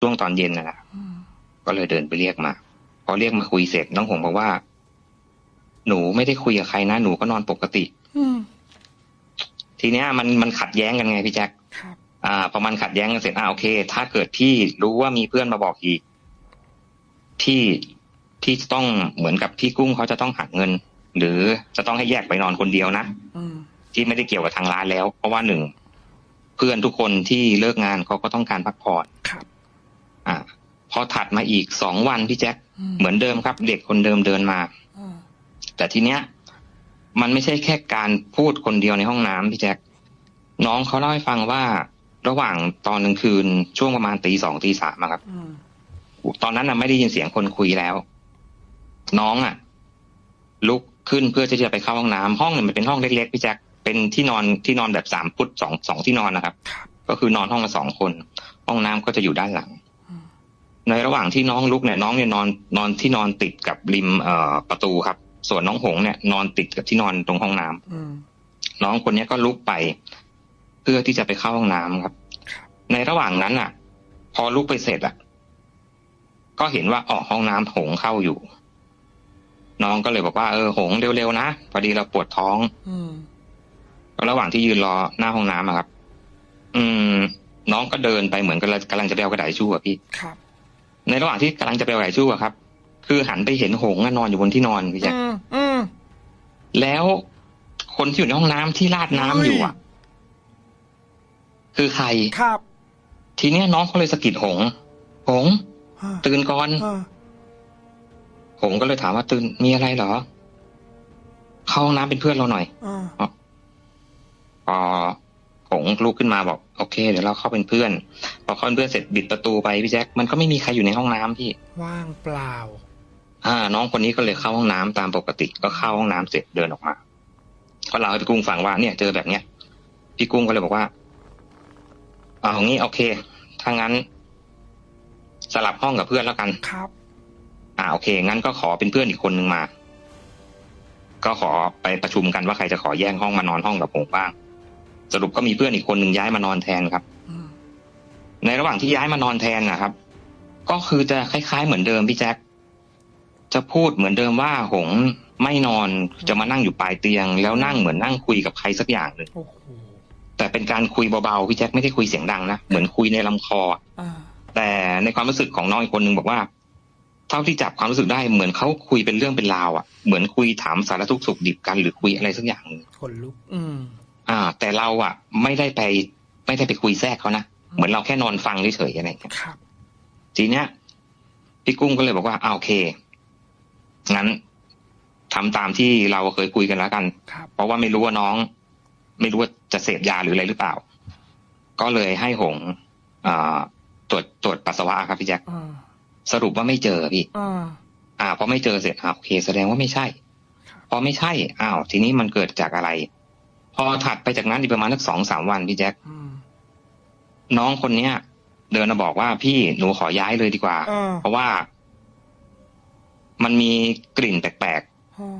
ช่วงตอนเย็นนะนะอืมก็เลยเดินไปเรียกมา พอเรียกมาคุยเสร็จน้องหงบอกว่า หนูไม่ได้คุยกับใครนะหนูก็นอนปกติอืมทีเนี้ยมันมันขัดแย้งกันไงพี่แจ็คครับอ่าพอมันขัดแย้งกันเสร็จอ่าโอเค ถ้าเกิดพี่รู้ว่ามีเพื่อนมาบอกอีกพี่พี่จะต้องเหมือนกับพี่กุ้งเขาจะต้องหักเงิน หรือจะต้องให้แยกไปนอนคนเดียวนะอืมที่ไม่ได้เกี่ยวกับทางร้านแล้ว เพราะว่าหนึ่งเพื่อนทุกคนที่เลิกงานเขาก็ต้องการพักผ่อนครับอ่าพ อถัดมาอีกสองวันพี่แจ็คอืมเหมือนเดิมครับ เด็กคนเดิมเดินมาอืมแต่ทีเนี้ย มันไม่ใช่แค่การพูดคนเดียวในห้องน้ำพี่แจ็คน้องเขาเล่าให้ฟังว่าระหว่างตอนกลางคืนช่วงประมาณตีสองตีสามอะครับอืมตอนนั้นน่ะไม่ได้ยินเสียงคนคุยแล้ว น้องอะ ลุกขึ้นเพื่อที่จะไปเข้าห้องน้ำห้องเนี่ยมันเป็นห้องเล็กๆพี่แจ็คเป็นที่นอนที่นอนแบบสามฟุตสองสองที่นอนนะครับครับก็คือนอนห้องละสองคน ห้องน้ำก็จะอยู่ด้านหลังอืม ในระหว่างที่น้องลุกเนี่ยน้องเนี่ยนอนนอนที่นอนติดกับริมเอ่อประตูครับ ส่วนน้องหงเนี่ย นอนติดกับที่นอนตรงห้องน้ำอืมน้องคนเนี้ยก็ลุกไป เพื่อที่จะไปเข้าห้องน้ำครับครับ ในระหว่างนั้นอะ พอลุกไปเสร็จอะ ก็เห็นว่าออกห้องน้ำหงเข้าอยู่ น้องก็เลยบอกว่าเออหงเร็วๆนะพอดีเราปวดท้อง อืมระหว่างที่ยืนรอหน้าห้องน้ำอะครับ อืม น้องก็เดินไปเหมือนกำลังกำลังจะไปเอากระดาษทิชชู่อะพี่ครับ ในระหว่างที่กำลังจะไปเอากระดาษทิชชู่อะครับ คือหันไปเห็นหงส์อะนอนอยู่บนที่นอนพี่แจ๊คอืมอืมแล้วคนที่อยู่ในห้องน้ำที่ราดน้ำอยู่อะคือใคร ครับทีเนี้ยน้องเขาเลยสะกิดหงส์หงส์อ่าตื่นก่อน อ่าหงส์ก็เลยถามว่าตื่นมีอะไรเหรอ เข้าห้องน้ำเป็นเพื่อนเราหน่อย อ่าพอห งลุกขึ้นมาบอกโอเค เดี๋ยวเราเข้าเป็นเพื่อนพอเข้าเป็นเพื่อนเสร็จบิดประตูไปพี่แจ็คมันก็ไม่มีใครอยู่ในห้องน้ำพี่ว่างเปล่า อ่า น้องคนนี้ก็เลยเข้าห้องน้ำตามปกติ ก็เข้าห้องน้ำเสร็จเดินออกมาก็เล่าให้พี่กุ้งฟังว่าเนี่ยเจอแบบเนี้ยพี่กุ้งก็เลยบอกว่าเอาอย่างนี้โอเคถ้างั้น สลับห้องกับเพื่อนแล้วกันครับ อ่าโอเค งั้นก็ขอเป็นเพื่อนอีกคนนึงมา ก็ขอไปประชุมกันว่าใครจะขอแย่งห้องมานอนห้องกับผมบ้าง สรุปก็มีเพื่อนอีกคนหนึ่งย้ายมานอนแทนครับอืมในระหว่างที่ย้ายมานอนแทนนะครับ ก็คือจะคล้าย ๆ เหมือนเดิมพี่แจ็คจะพูดเหมือนเดิมว่าหงไม่นอนจะมานั่งอยู่ปลายเตียง แล้วนั่งเหมือนนั่งคุยกับใครสักอย่างหนึ่งโอ้โหแต่เป็นการคุยเบาๆพี่แจ็คไม่ได้คุยเสียงดังนะเหมือนคุยในลำคออ่าแต่ในความรู้สึกของน้องอีกคนหนึ่งบอกว่า เท่าที่จับความรู้สึกได้เหมือนเขาคุยเป็นเรื่องเป็นราวอะเหมือนคุยถามสารทุกข์สุขดิบกันหรือคุยอะไรสักอย่างหนึ่งขนลุก อืม อ่า แต่เราอะ ไม่ได้ไป ไม่ได้ไปคุยแทรกเขานะเหมือนเราแค่นอนฟังเฉยๆอะไรอย่างเงี้ยครับทีเนี้ยพี่กุ้งก็เลยบอกว่าอ่าโอเคงั้นทำตามที่เราเคยคุยกันแล้วกันครับเพราะว่าไม่รู้ว่าน้อง ไม่รู้ว่าจะเสพยาหรืออะไรหรือเปล่า ก็เลยให้หงอ่าตรวจตรวจปัสสาวะครับพี่แจ็คอ่าสรุปว่าไม่เจอพี่อ่าอ่าพอไม่เจอเสร็จอ่าโอเค แสดงว่าไม่ใช่ครับพอไม่ใช่อ้าวทีนี้มันเกิดจากอะไร พอถัดไปจากนั้นอีกประมาณสักสองสามวันพี่แจ็คอืมน้องคนเนี้ย เดินมาบอกว่าพี่หนูขอย้ายเลยดีกว่าอ่าเพราะว่า มันมีกลิ่นแปลกอ่า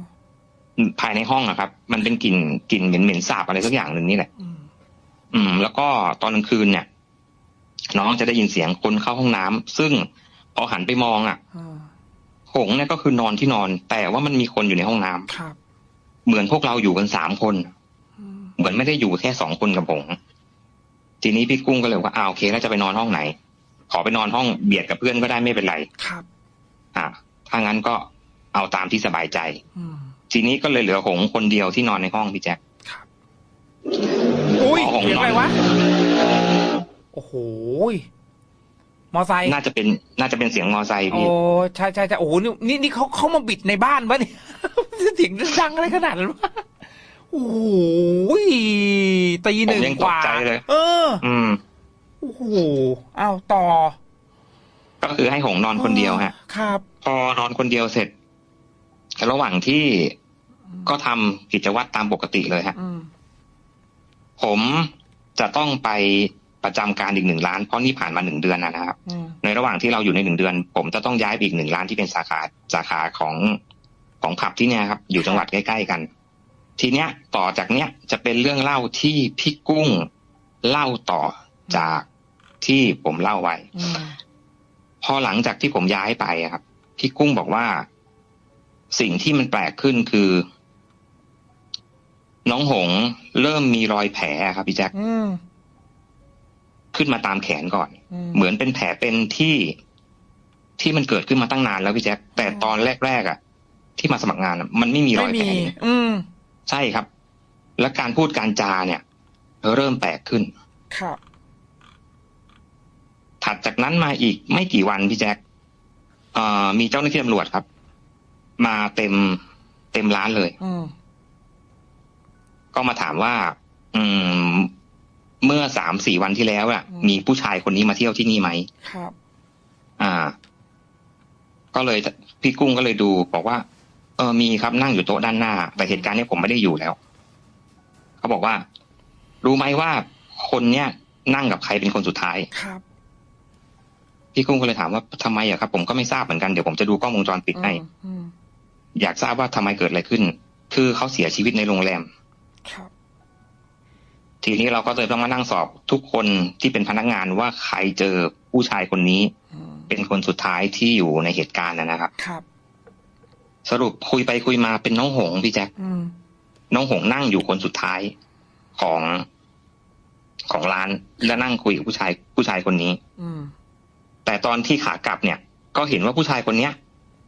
ๆภายในห้องอะครับ มันเป็นกลิ่นกลิ่นเหม็นเหม็นๆสาบอะไรสักอย่างหนึ่งนี่แหละอืมอืม แล้วก็ตอนกลางคืนเนี่ย น้องจะได้ยินเสียงคนเข้าห้องน้ำซึ่งพอหันไปมองอะอ่าหงเนี่ยก็คือนอนที่นอน แต่ว่ามันมีคนอยู่ในห้องน้ำครับ เหมือนพวกเราอยู่กันสามคนอืม เหมือนไม่ได้อยู่แค่สองคนกับหงทีนี้พี่กุ้งก็เลยบอกว่าอ่าโอเคแล้วจะไปนอนห้องไหน ขอไปนอนห้องเบียดกับเพื่อนก็ได้ไม่เป็นไรครับอ่าถ้างั้นก็เอาตามที่สบายใจอืมทีนี้ก็เลยเหลือหงคนเดียวที่นอนในห้องพี่แจ็คครับอุ้ยอ๋อของเสียงอะไรน้องวะโอ้โหยมอไซค์น่าจะเป็น น่าจะเป็นเสียงมอไซค์โอ้พี่ใช่ใช่ใช่โอ้โหนี่นี่นี่เขาเขามาบิดในบ้านปะเนี่ยเสียงดังอะไรขนาดนั้นวะ โอ้โหยตีหผมนึ่งยังกตกว่าใจเลย เออ อืมโอ้โหอ้าวต่อ ก็คือให้หงนอนคนเดียวฮะ ครับ พอนอนคนเดียวเสร็จระหว่างที่ก็ทำกิจวัตรตามปกติเลยฮะอืมผมจะต้องไปประจำการอีกหนึ่งร้าน เพราะนี่ผ่านมาหนึ่งเดือนแล้วนะครับอืมในระหว่างที่เราอยู่ในหนึ่งเดือน ผมจะต้องย้ายไปอีกหนึ่งร้านที่เป็นสาขาสาขาของของผับที่เนี่ยครับ อยู่จังหวัดใกล้ๆกัน ทีเนี้ยต่อจากเนี้ยจะเป็นเรื่องเล่าที่พี่กุ้งเล่าต่อจากที่ผมเล่าไว้อืมอหลังจากที่ผมย้ายไปอะครับ พี่กุ้งบอกว่า สิ่งที่มันแปลกขึ้นคือ น้องหงเริ่มมีรอยแผลครับพี่แจ็คอืมขึ้นมาตามแขนก่อนอืมเหมือนเป็นแผลเป็นที่ที่มันเกิดขึ้นมาตั้งนานแล้วพี่แจ็คแต่ตอนแรกๆอะ ที่มาสมัครงานอะมันไม่มีรไม่อยแผมีลเลยอืม ใช่ครับ และการพูดการจาเนี่ยเริ่มแปลกขึ้น ครับ ถัดจากนั้นมาอีกไม่กี่วันพี่แจ็คเอ่อมีเจ้าหน้าที่ตำรวจครับ มาเต็มเต็มร้านเลยอืมก็มาถามว่า อืม เมื่อสามสี่วันที่แล้วอะ มีผู้ชายคนนี้มาเที่ยวที่นี่ไหมครับ อ่า ก็เลยพี่กุ้งก็เลยดูบอกว่า เออมีครับนั่งอยู่โต๊ะด้านหน้า แต่เหตุการณ์เนี้ยผมไม่ได้อยู่แล้ว เขาบอกว่า รู้ไหมว่าคนเนี้ยนั่งกับใครเป็นคนสุดท้าย ครับ พี่กุ้งก็เลยถามว่าทำไมอะครับ ผมก็ไม่ทราบเหมือนกันเดี๋ยวผมจะดูกล้องวงจรปิดให้อืมอยากทราบว่าทำไมเกิดอะไรขึ้น คือเขาเสียชีวิตในโรงแรม ครับ ทีนี้เราก็เลยต้องมานั่งสอบทุกคนที่เป็นพนักงานว่าใครเจอผู้ชายคนนี้ อืมเป็นคนสุดท้ายที่อยู่ในเหตุการณ์นะนะครับ ครับ สรุปคุยไปคุยมาเป็นน้องหงพี่แจ็คอืมน้องหงนั่งอยู่คนสุดท้ายของของร้านและนั่งคุยกับผู้ชายผู้ชายคนนี้ อืมแต่ตอนที่ขากลับเนี่ย ก็เห็นว่าผู้ชายคนเนี้ย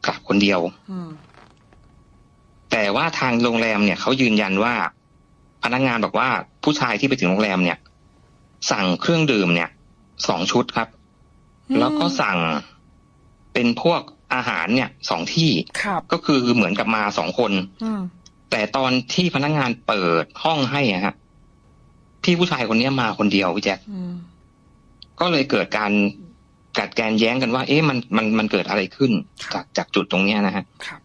กลับคนเดียว อืมแต่ว่าทางโรงแรมเนี่ยเขายืนยันว่า พนักงานบอกว่าผู้ชายที่ไปถึงโรงแรมเนี่ย สั่งเครื่องดื่มเนี่ยสองชุดครับ แล้วก็สั่งเป็นพวก อาหารเนี่ยสองที่ครับก็คือเหมือนกับมาสองคนอืมแต่ตอนที่พนักงานเปิดห้องให้อะฮะพี่ผู้ชายคนเนี้ยมาคนเดียวพี่แจ็คอืมก็เลยเกิดการกัดแกนแย้งกันว่า เอ๊ะมันมันมันเกิดอะไรขึ้น จากจากจุดตรงเนี้ยนะฮะครับ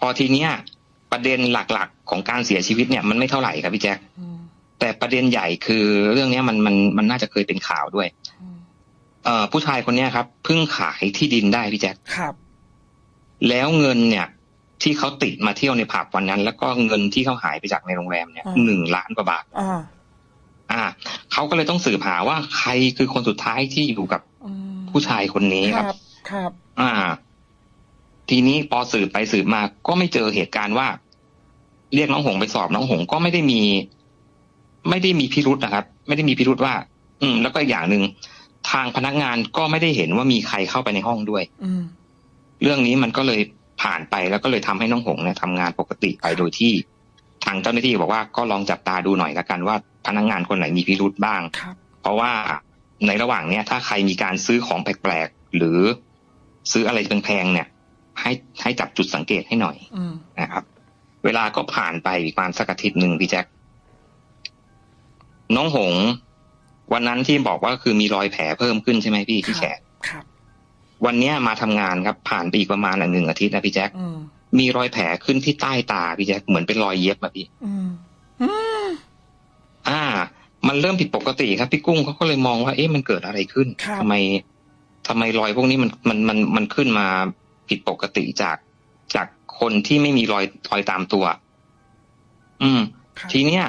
พอทีเนี้ย ประเด็นหลักๆของการเสียชีวิตเนี่ยมันไม่เท่าไหร่ครับพี่แจ็คอืมแต่ประเด็นใหญ่คือเรื่องเนี้ยมันมันมันน่าจะเคยเป็นข่าวด้วย อืมเอ่อผู้ชายคนเนี้ยครับเพิ่งขายที่ดินได้พี่แจ็คครับ แล้วเงินเนี่ย ที่เขาติดมาเที่ยวในผับวันนั้น แล้วก็เงินที่เขาหายไปจากในโรงแรมเนี่ยหนึ่งล้านกว่าบาทอ่าอ่าเขาก็เลยต้องสืบหาว่าใครคือคนสุดท้ายที่อยู่กับอืมผู้ชายคนนี้คครับรับ ครับ อ่า ทีนี้พอสืบไปสืบมาก็ไม่เจอเหตุการณ์ว่า เรียกน้องหงไปสอบน้องหงก็ไม่ได้มี ไม่ได้มีพิรุษนะครับ ไม่ได้มีพิรุษว่า อืม แล้วก็อีกอย่างหนึ่ง ทางพนักงานก็ไม่ได้เห็นว่ามีใครเข้าไปในห้องด้วยอืมเรื่องนี้มันก็เลยผ่านไปแล้วก็เลยทำให้น้องหงเนี่ยทำงานปกติไปโดยที่ ทางเจ้าหน้าที่บอกว่าก็ลองจับตาดูหน่อยละกันว่าพนักงานคนไหนมีพิรุษบ้างครับเพราะว่าในระหว่างเนี้ยถ้าใครมีการซื้อของแปลกๆหรือซื้ออะไรแพงๆเนี่ย ให้ให้จับจุดสังเกตให้หน่อยอืมนะครับ เวลาก็ผ่านไปประมาณสักอาทิตย์หนึ่งพี่แจ็คน้องหง วันนั้นที่บอกว่าคือมีรอยแผลเพิ่มขึ้นใช่ไหมพี่ที่แขนครับ วันเนี้ยมาทำงานครับผ่านไปอีกประมาณหนึ่งอาทิตย์นะพี่แจ็คอืมมีรอยแผลขึ้นที่ใต้ตาพี่แจ็คเหมือนเป็นรอยเย็บอะพี่อืมอืมอ่า มันเริ่มผิดปกติครับพี่กุ้งเขาก็เลยมองว่า เอ๊ะมันเกิดอะไรขึ้นครับทำไมทำไมรอยพวกนี้มันมันมันมันขึ้นมาผิดปกติจากจากคนที่ไม่มีรอยรอยตามตัว อืมครับทีเนี้ย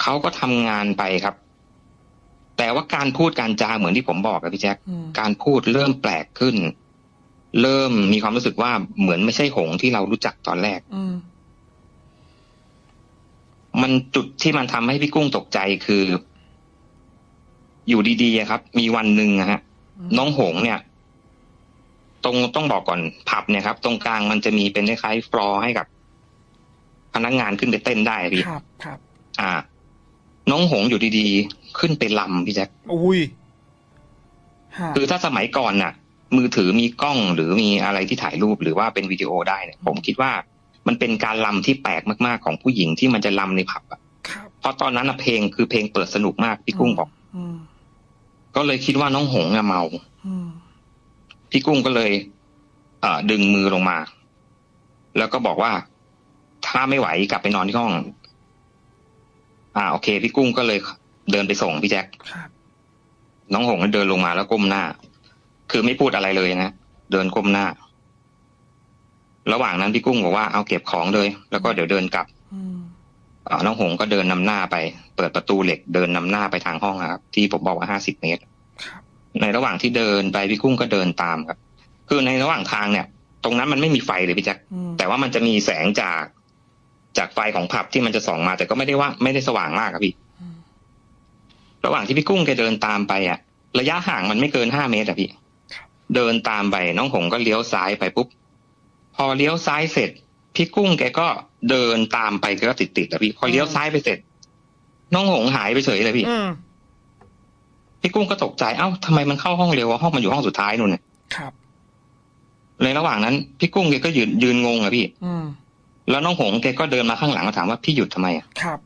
เขาก็ทำงานไปครับ แต่ว่าการพูดการจาเหมือนที่ผมบอกกับพี่แจ็คอืมการพูดเริ่มแปลกขึ้น เริ่มมีความรู้สึกว่าเหมือนไม่ใช่หงที่เรารู้จักตอนแรกอืมมันจุดที่มันทำให้พี่กุ้งตกใจคือ อยู่ดีๆอะครับ มีวันหนึ่งอะฮะ น้องหงเนี่ย ตรงต้องบอกก่อนผับเนี่ยครับ ตรงกลางมันจะมีเป็นคล้ายๆฟลอร์ให้กับ พนักงานขึ้นไปเต้นได้พี่ครับครับ อ่า น้องหงอยู่ดีๆ ขึ้นไปลำพี่แจ็คอุ้ยฮะคือถ้าสมัยก่อนน่ะ มือถือมีกล้องหรือมีอะไรที่ถ่ายรูปหรือว่าเป็นวิดีโอได้เนี่ยผมคิดว่ามันเป็นการลำที่แปลกมากๆของผู้หญิงที่มันจะลำในผับอะครับเพราะตอนนั้นน่ะเพลงคือเพลงเปิดสนุกมากพี่กุ้งบอกอืมก็เลยคิดว่าน้องหงอะเมาอืมพี่กุ้งก็เลยเอ่อดึงมือลงมา แล้วก็บอกว่า ถ้าไม่ไหวกลับไปนอนที่ห้อง อ่าโอเค พี่กุ้งก็เลยเดินไปส่งพี่แจ็คครับน้องหงก็เดินลงมาแล้วก้มหน้า คือไม่พูดอะไรเลยนะเดินก้มหน้า ระหว่างนั้นพี่กุ้งบอกว่าเอาเก็บของเลย แล้วก็เดี๋ยวเดินกลับอืมอ่าน้องหงก็เดินนำหน้าไป เปิดประตูเหล็กเดินนำหน้าไปทางห้องอะครับ ที่ผมบอกว่าห้าสิบเมตรครับในระหว่างที่เดินไปพี่กุ้งก็เดินตามครับ คือในระหว่างทางเนี่ย ตรงนั้นมันไม่มีไฟเลยพี่แจ็คอืมแต่ว่ามันจะมีแสงจาก จากไฟของผับที่มันจะส่องมา แต่ก็ไม่ได้ว่าไม่ได้สว่างมากครับพี่อืมระหว่างที่พี่กุ้งแกเดินตามไปอะระยะห่างมันไม่เกินห้าเมตรอะพี่ เดินตามไปน้องหงก็เลี้ยวซ้ายไปปุ๊บ พอเลี้ยวซ้ายเสร็จ พี่กุ้งแกก็เดินตามไปก็ติดติดๆอะพี่ พอเลี้ยวซ้ายไปเสร็จ น้องหงหายไปเฉยเลยพี่อืมพี่กุ้งก็ตกใจ เอ้าทำไมมันเข้าห้องเร็ววะห้องมันอยู่ห้องสุดท้ายนู่นน่ะครับ ในระหว่างนั้น พี่กุ้งแกก็ยืนยืนงงอะพี่ อืม แล้วน้องหงแกก็เดินมาข้างหลังมาถามว่าพี่หยุดทำไมอะครับ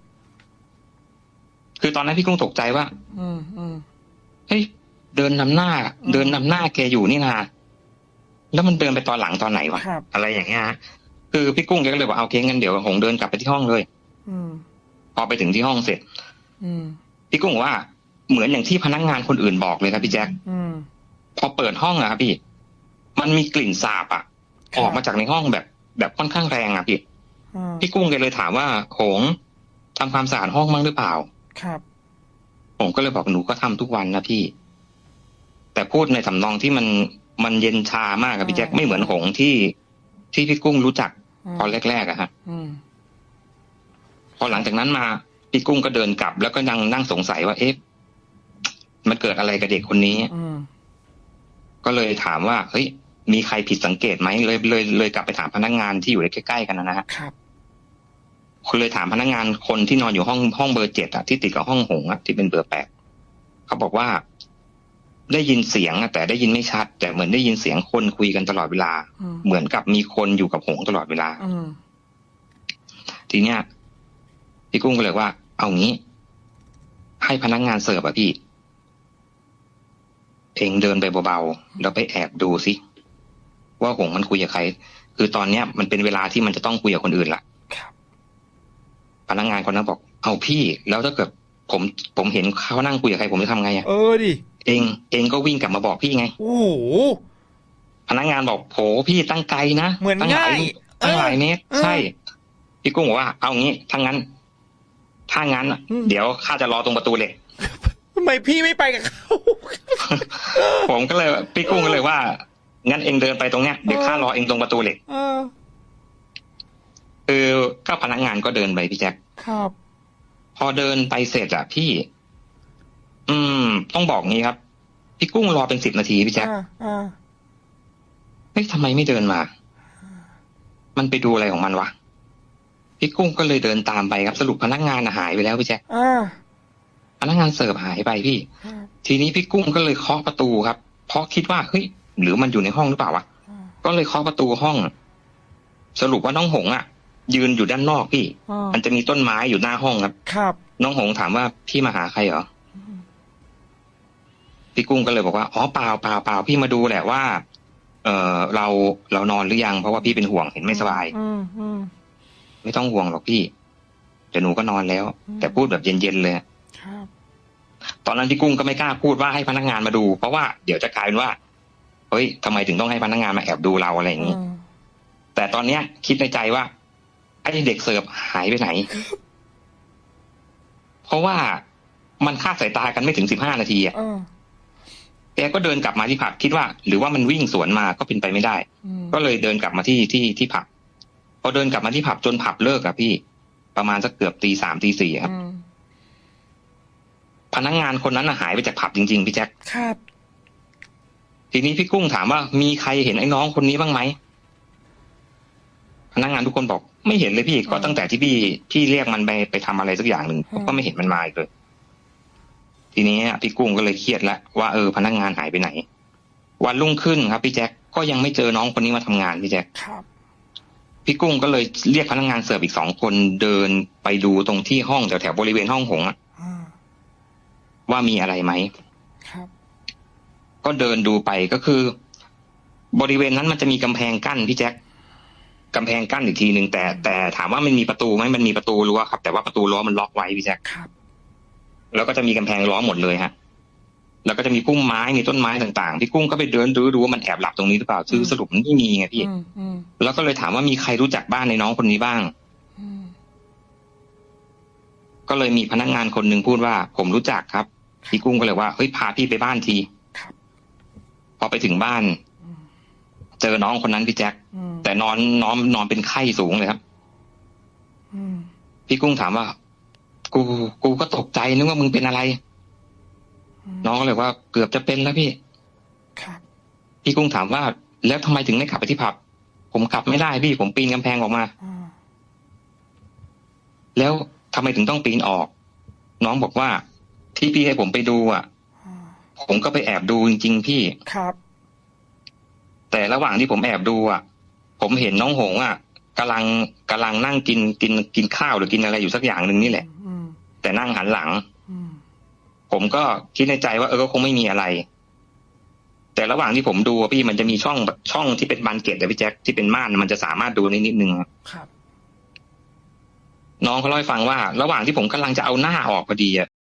คือตอนนั้นพี่กุ้งตกใจว่า อืมอืมเฮ้ยเดินนำหน้าอืมเดินนำหน้าแกอยู่นี่นาแล้วมันเดินไปตอนหลังตอนไหนวะครับอะไรอย่างเงี้ยฮะคือพี่กุ้งแกก็เลยบอกเอาโอเคงั้นเดี๋ยวหงเดินกลับไปที่ห้องเลย อืมพอไปถึงที่ห้องเสร็จ อืมพี่กุ้งบอกว่าเหมือนอย่างที่พนักงานคนอื่นบอกเลยครับพี่แจ็คอืมพอเปิดห้องอะครับพี่ มันมีกลิ่นสาบอะครับออกมาจากในห้องแบบ แบบค่อนข้างแรงอะพี่อืม พี่กุ้งแกเลยถามว่าหงทำความสะอาดห้องมั้งหรือเปล่า ครับ ผมก็เลยบอกหนูก็ทำทุกวันนะพี่ แต่พูดในสำนองที่มันมันเย็นชามากครับพี่แจ็คไม่เหมือนหงที่ที่พี่กุ้งรู้จักมตอนแรกๆอะฮะอืมพอหลังจากนั้นมาพี่กุ้งก็เดินกลับ แล้วก็ยังนั่งสงสัยว่าเอ๊ะมันเกิดอะไรกับเด็กคนนี้อืมก็เลยถามว่าเฮ้ยมีใครผิดสังเกตไหมเลยเลยเลยกลับไปถามพนักงานที่อยู่ใกล้ๆกันนะฮะครับ คุณเลยถามพนักงานคนที่นอนอยู่ห้องห้องเบอร์เจ็ดอะที่ติดกับห้องหงอะที่เป็นเบอร์แปดเขาบอกว่า ได้ยินเสียงอะแต่ได้ยินไม่ชัด แต่เหมือนได้ยินเสียงคนคุยกันตลอดเวลาอืมเหมือนกับมีคนอยู่กับหงตลอดเวลาอืมทีเนี้ยพี่กุ้งก็เลยว่า เอางี้ ให้พนักงานเสิร์ฟอะพี่เองเดินไปเบาๆแล้วไปแอบดูสิว่าหงมันคุยกับใคร คือตอนเนี้ยมันเป็นเวลาที่มันจะต้องคุยกับคนอื่นละครับ พนักงานคนนั้นบอก เอาพี่แล้วถ้าเกิดผมผมเห็นเขานั่งคุยกับใครผมจะทำไงอะเออดิเองเองก็วิ่งกลับมาบอกพี่ไงโอ้โหพนักงานบอกโหพี่ตั้งไกลนะเหมือนตั้หลง่ายตั้งหลายเออเมตรเออใช่พี่กุ้งบอกว่า เอางี้ถ้างั้น ถ้างั้นอะอืมเดี๋ยวข้าจะรอตรงประตูเหล็กทำไมพี่ไม่ไปกับเขาผมก็เลยพี่กุ้งก็เลยว่างั้นเองเดินไปตรงเนี้ยเดี๋ยวเออข้ารอเองตรงประตูเหล็กเออคือก็พนักงานก็เดินไปพี่แจ็ค ครับ พอเดินไปเสร็จอะพี่ อืม ต้องบอกงี้ครับ พี่กุ้งรอเป็นสิบนาทีพี่แจ็คอ่าอ่าเฮ้ยทำไมไม่เดินมา มันไปดูอะไรของมันวะ พี่กุ้งก็เลยเดินตามไปครับ สรุปพนักงานอะหายไปแล้วพี่แจ็คอ่าพนักงานเสิร์ฟหายไปพี่ครับทีนี้พี่กุ้งก็เลยเคาะประตูครับ เพราะคิดว่าเฮ้ยหรือมันอยู่ในห้องหรือเปล่าวะอ่าก็เลยเคาะประตูห้อง สรุปว่าน้องหงอะ ยืนอยู่ด้านนอกพี่อ่ามันจะมีต้นไม้อยู่หน้าห้องครับ ครับ น้องหงถามว่าพี่มาหาใครเหรอ พี่กุ้งก็เลยบอกว่า อ๋อเปล่าเปล่าเปล่าพี่มาดูแหละว่า เออเราเรานอนหรือยัง เพราะว่าพี่เป็นห่วงเห็นไม่สบายอืมอืมไม่ต้องห่วงหรอกพี่เดี๋ยวหนูก็นอนแล้วอืมแต่พูดแบบเย็นๆเลยครับตอนนั้นพี่กุ้งก็ไม่กล้าพูดว่าให้พนักงานมาดู เพราะว่าเดี๋ยวจะกลายเป็นว่าเฮ้ยทำไมถึงต้องให้พนักงานมาแอบดูเราอะไรอย่างนี้อืมแต่ตอนเนี้ย คิดในใจว่า ไอ้เด็กเสิร์ฟหายไปไหน เพราะว่ามันคาดสายตากันไม่ถึงสิบห้านาทีอะอ่าแกก็เดินกลับมาที่ผับคิดว่า หรือว่ามันวิ่งสวนมาก็เป็นไปไม่ได้อืมก็เลยเดินกลับมาที่ที่ที่ผับพอเดินกลับมาที่ผับจนผับเลิกอะพี่ประมาณสักเกือบตีสามตีสี่ครับอืมพนักงานคนนั้นน่ะหายไปจากผับจริง ๆ พี่แจ็คครับ ทีนี้พี่กุ้งถามว่ามีใครเห็นไอ้น้องคนนี้บ้างไหม พนักงานทุกคนบอกไม่เห็นเลยพี่ก็ตั้งแต่ที่พี่พี่เรียกมันไปไปทำอะไรสักอย่างหนึ่งก็ไม่เห็นมันมาอีกเลย ทีนี้พี่กุ้งก็เลยเครียดแล้วว่าเออพนักงานหายไปไหน วันรุ่งขึ้นครับพี่แจ็คก็ยังไม่เจอน้องคนนี้มาทำงานพี่แจ็คครับพี่กุ้งก็เลยเรียกพนักงานเสิร์ฟอีกสองคนเดินไปดูตรงที่ห้องแถวแถวๆบริเวณห้องหงส์อะอ่าว่ามีอะไรไหมครับก็เดินดูไปก็คือ บริเวณนั้นมันจะมีกำแพงกั้นพี่แจ็ค กำแพงกั้นอีกทีหนึ่งแต่แต่ถามว่ามันมีประตูไหมมันมีประตูรั้วครับ แต่ว่าประตูรั้วมันล็อกไว้พี่แจ็คครับ แล้วก็จะมีกำแพงล้อมหมดเลยฮะ แล้วก็จะมีพุ่มไม้มีต้นไม้ต่างๆพี่กุ้งก็ไปเดินดูดูว่ามันแอบหลับตรงนี้หรือเปล่าคือสรุปมันไม่มีไงพี่อืมอืมแล้วก็เลยถามว่ามีใครรู้จักบ้านในน้องคนนี้บ้างอืมก็เลยมีพนักงานคนหนึ่งพูดว่า ผมรู้จักครับ พี่กุ้งก็เลยว่าเฮ้ยพาพี่ไปบ้านทีครับพอไปถึงบ้านอืม เจอน้องคนนั้นพี่แจ็คอืมแต่นอนนอนนอนเป็นไข้สูงเลยครับอืมพี่กุ้งถามว่า กูกูก็ตกใจนึกว่ามึงเป็นอะไรมน้องก็เลยว่าเกือบจะเป็นแล้วพี่ครับพี่กุ้งถามว่า แล้วทำไมถึงไม่ขับไปที่ผับ ผมขับไม่ได้พี่ผมปีนกำแพงออกมาอ่าแล้วทำไมถึงต้องปีนออก น้องบอกว่า ที่พี่ให้ผมไปดูอะอ่าผมก็ไปแอบดูจริงๆพี่ครับ แต่ระหว่างที่ผมแอบดูอะ ผมเห็นน้องหงอะกำลังกำลังนั่งกินกินกินข้าวหรือกินอะไรอยู่สักอย่างหนึ่งนี่แหละอืมแต่นั่งหันหลังอืมผมก็คิดในใจว่าเออก็คงไม่มีอะไร แต่ระหว่างที่ผมดูอะพี่มันจะมีช่องแบบช่องที่เป็นบานเกตแต่พี่แจ็คที่เป็นม่านมันจะสามารถดูได้นิดนึงอะครับ น้องเขาเล่าให้ฟังว่า ระหว่างที่ผมกำลังจะเอาหน้าออกพอดีอะ